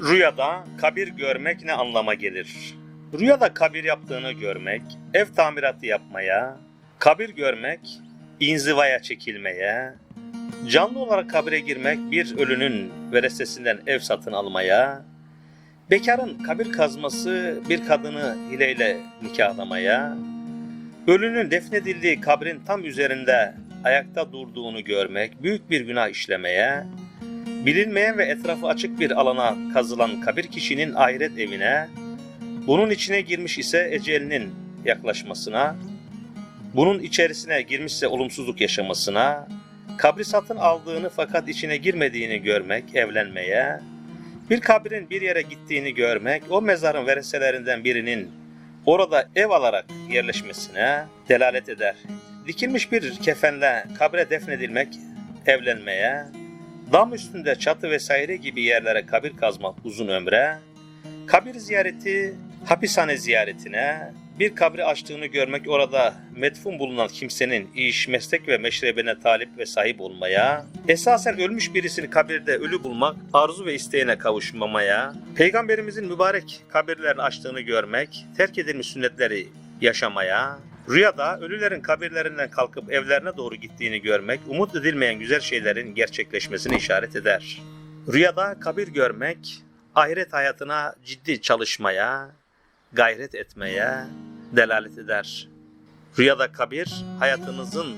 Rüyada kabir görmek ne anlama gelir? Rüyada kabir yaptığını görmek, ev tamiratı yapmaya, kabir görmek, inzivaya çekilmeye, canlı olarak kabire girmek bir ölünün veresesinden ev satın almaya, bekarın kabir kazması bir kadını hileyle nikahlamaya, ölünün defnedildiği kabrin tam üzerinde ayakta durduğunu görmek büyük bir günah işlemeye, bilinmeyen ve etrafı açık bir alana kazılan kabir kişinin ahiret evine, bunun içine girmiş ise ecelinin yaklaşmasına, bunun içerisine girmişse olumsuzluk yaşamasına, kabri satın aldığını fakat içine girmediğini görmek, evlenmeye, bir kabrin bir yere gittiğini görmek, o mezarın vereselerinden birinin orada ev alarak yerleşmesine delalet eder. Dikilmiş bir kefenle kabre defnedilmek, evlenmeye, dam üstünde çatı vesaire gibi yerlere kabir kazmak uzun ömre, kabir ziyareti, hapishane ziyaretine, bir kabri açtığını görmek orada metfun bulunan kimsenin iş, meslek ve meşrebine talip ve sahip olmaya, esasen ölmüş birisini kabirde ölü bulmak, arzu ve isteğine kavuşmamaya, Peygamberimizin mübarek kabirlerini açtığını görmek, terk edilmiş sünnetleri yaşamaya, rüyada ölülerin kabirlerinden kalkıp evlerine doğru gittiğini görmek, umut edilmeyen güzel şeylerin gerçekleşmesine işaret eder. Rüyada kabir görmek, ahiret hayatına ciddi çalışmaya, gayret etmeye delalet eder. Rüyada kabir hayatınızın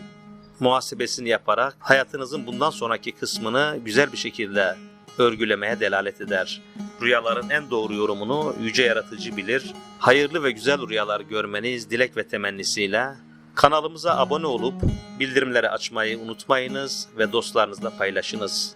muhasebesini yaparak hayatınızın bundan sonraki kısmını güzel bir şekilde örgülemeye delalet eder. Rüyaların en doğru yorumunu yüce yaratıcı bilir. Hayırlı ve güzel rüyalar görmeniz dilek ve temennisiyle kanalımıza abone olup bildirimleri açmayı unutmayınız ve dostlarınızla paylaşınız.